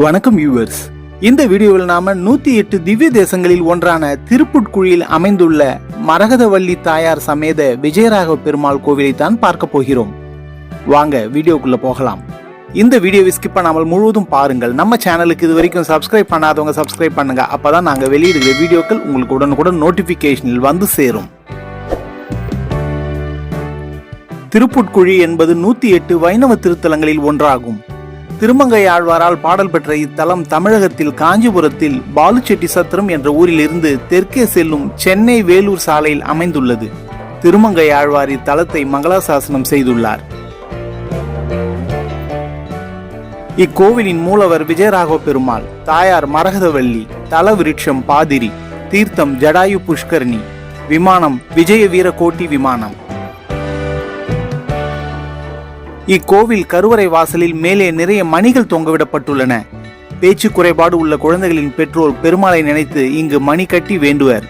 வணக்கம் வியூவர்ஸ் இந்த வீடியோவில் நாம நூத்தி எட்டு திவ்ய தேசங்களில் ஒன்றான திருப்புட்குழியில் அமைந்துள்ள மரகதவள்ளி தாயார் சமேத விஜயராக பெருமாள் கோவிலை தான் பார்க்க போகிறோம். வாங்க வீடியோக்குள்ள போகலாம். இந்த வீடியோவை ஸ்கிப் பண்ணாமல் முழுவதும் பாருங்கள். நம்ம சேனலுக்கு இது வரைக்கும் சப்ஸ்கிரைப் பண்ணாதவங்க சப்ஸ்கிரைப் பண்ணுங்க. அப்பதான் நாங்க வெளியிடுகிற வீடியோக்கள் உங்களுக்கு உடனுக்குடன் நோட்டிபிகேஷனில் வந்து சேரும். திருப்புட்குழி என்பது நூத்தி எட்டு வைணவ திருத்தலங்களில் ஒன்றாகும். திருமங்கை ஆழ்வாரால் பாடல் பெற்ற இத்தலம் தமிழகத்தில் காஞ்சிபுரத்தில் பாலுச்செட்டி சத்திரம் என்ற ஊரிலிருந்து தெற்கே செல்லும் சென்னை வேலூர் சாலையில் அமைந்துள்ளது. திருமங்கை ஆழ்வார் இத்தலத்தை மங்களாசாசனம் செய்துள்ளார். இக்கோவிலின் மூலவர் விஜயராகவ பெருமாள் தாயார் மரகதவள்ளி தல விருட்சம் பாதிரி தீர்த்தம் ஜடாயு புஷ்கரணி விமானம் விஜய வீர கோட்டி விமானம். இக்கோவில் கருவறை வாசலில் மேலே நிறைய மணிகள் தொங்கவிடப்பட்டுள்ளன. பேச்சு குறைபாடு உள்ள குழந்தைகளின் பெற்றோர் பெருமாளை நினைத்து இங்கு மணி கட்டி வேண்டுவர்.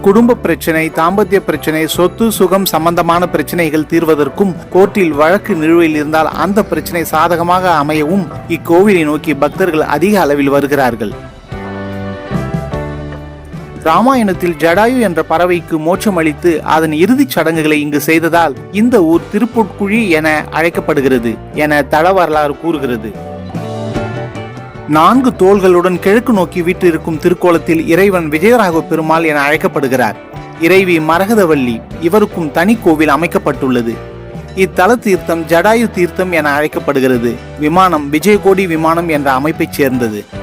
குடும்ப பிரச்சனை தாம்பத்திய பிரச்சனை சொத்து சுகம் சம்பந்தமான பிரச்சனைகள் தீர்வதற்கும் கோர்ட்டில் வழக்கு நிலுவையில் இருந்தால் அந்த பிரச்சனை சாதகமாக அமையவும் இக்கோவிலை நோக்கி பக்தர்கள் அதிக அளவில் வருகிறார்கள். ராமாயணத்தில் ஜடாயு என்ற பறவைக்கு மோட்சம் அளித்து அதன் இறுதிச் சடங்குகளை இங்கு செய்ததால் இந்த ஊர் திருப்புட்குழி என அழைக்கப்படுகிறது என தள வரலாறு கூறுகிறது. நான்கு தோள்களுடன் கிழக்கு நோக்கி வீற்றிருக்கும் திருக்கோலத்தில் இறைவன் விஜயராக பெருமாள் என அழைக்கப்படுகிறார். இறைவி மரகதவல்லி இவருக்கும் தனி கோவில் அமைக்கப்பட்டுள்ளது. இத்தல தீர்த்தம் ஜடாயு தீர்த்தம் என அழைக்கப்படுகிறது. விமானம் விஜயகோடி விமானம் என்ற அமைப்பைச் சேர்ந்தது.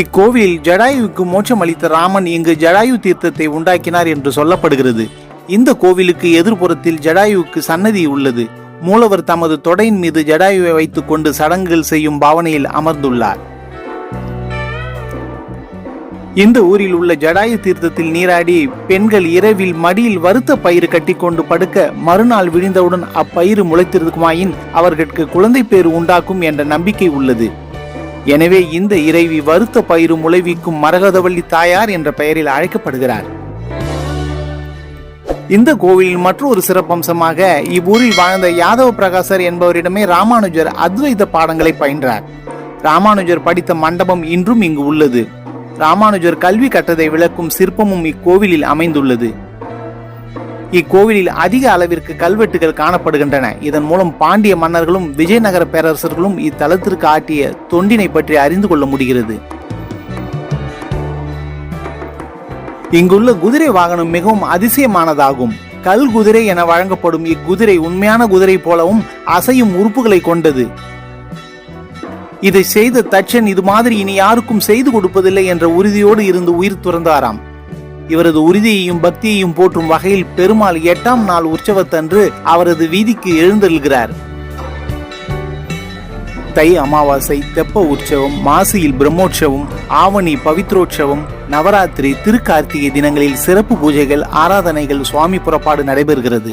இக்கோவிலில் ஜடாயுவுக்கு மோட்சம் அளித்த ராமன் இங்கு ஜடாயு தீர்த்தத்தை உண்டாக்கினார் என்று சொல்லப்படுகிறது. இந்த கோவிலுக்கு எதிர்ப்புறத்தில் ஜடாயுவுக்கு சன்னதி உள்ளது. மூலவர் தமது தொடையின் மீது ஜடாயுவை வைத்துக் கொண்டு சடங்குகள் செய்யும் பாவனையில் அமர்ந்துள்ளார். இந்த ஊரில் உள்ள ஜடாயு தீர்த்தத்தில் நீராடி பெண்கள் இரவில் மடியில் வருத்த பயிறு கட்டிக்கொண்டு படுக்க மறுநாள் விழிந்தவுடன் அப்பயிறு முளைத்திருக்குமாயின் அவர்களுக்கு குழந்தை பேறு உண்டாக்கும் என்ற நம்பிக்கை உள்ளது. எனவே இந்த இறைவி வருத்த பயிரும் முளைவிக்கும் மரகதவள்ளி தாயார் என்ற பெயரில் அழைக்கப்படுகிறார். இந்த கோவிலின் மற்றொரு சிறப்பம்சமாக இவ்வூரில் வாழ்ந்த யாதவ பிரகாசர் என்பவரிடமே ராமானுஜர் அத்வைத பாடங்களை பயின்றார். ராமானுஜர் படித்த மண்டபம் இன்றும் இங்கு உள்ளது. ராமானுஜர் கல்வி கட்டதை விளக்கும் சிற்பமும் இக்கோவிலில் அமைந்துள்ளது. இக்கோவிலில் அதிக அளவிற்கு கல்வெட்டுகள் காணப்படுகின்றன. இதன் மூலம் பாண்டிய மன்னர்களும் விஜயநகர பேரரசர்களும் இத்தலத்திற்கு ஆட்டிய தொண்டினை பற்றி அறிந்து கொள்ள முடிகிறது. இங்குள்ள குதிரை வாகனம் மிகவும் அதிசயமானதாகும். கல் குதிரை என வழங்கப்படும் இக்குதிரை உண்மையான குதிரை போலவும் அசையும் உறுப்புகளை கொண்டது. இதை செய்த தச்சன் இது மாதிரி இனி யாருக்கும் செய்து கொடுப்பதில்லை என்ற உறுதியோடு இருந்து உயிர் துறந்தாராம். இவரது உறுதியையும் பக்தியையும் போற்றும் வகையில் பெருமாள் எட்டாம் நாள் உற்சவத்தன்று அவரது வீதிக்கு எழுந்தெழுகிறார் தை அமாவாசை தெப்ப உற்சவம் மாசியில் பிரம்மோற்சவம் ஆவணி பவித்ரோற்சவம் நவராத்திரி திருக்கார்த்திகை தினங்களில் சிறப்பு பூஜைகள் ஆராதனைகள் சுவாமி புறப்பாடு நடைபெறுகிறது.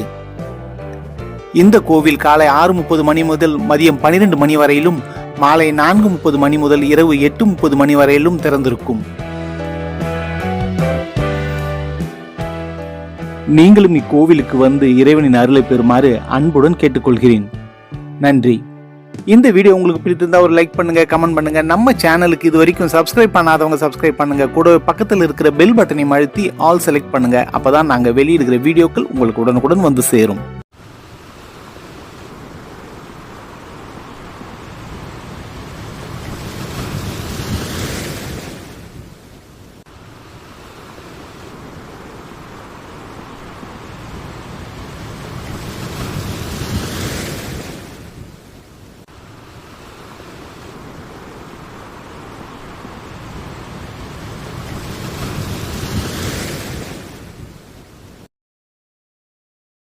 இந்த கோவில் காலை ஆறு முப்பது மணி முதல் மதியம் பனிரெண்டு மணி வரையிலும் மாலை நான்கு முப்பது மணி முதல் இரவு எட்டு முப்பது மணி வரையிலும் திறந்திருக்கும். நீங்களும் இக்கோவிலுக்கு வந்து இறைவனின் அருளை பெறுமாறு அன்புடன் கேட்டுக்கொள்கிறேன். நன்றி. இந்த வீடியோ உங்களுக்கு பிடித்திருந்தா ஒரு லைக் பண்ணுங்க கமெண்ட் பண்ணுங்க. நம்ம சேனலுக்கு இது வரைக்கும் சப்ஸ்கிரைப் பண்ணாதவங்க சப்ஸ்கிரைப் பண்ணுங்க. கூட பக்கத்தில் இருக்கிற பெல் பட்டனை அழுத்தி ஆல் செலக்ட் பண்ணுங்க. அப்பதான் நாங்கள் வெளியிடுகிற வீடியோக்கள் உங்களுக்கு உடனுக்குடன் வந்து சேரும்.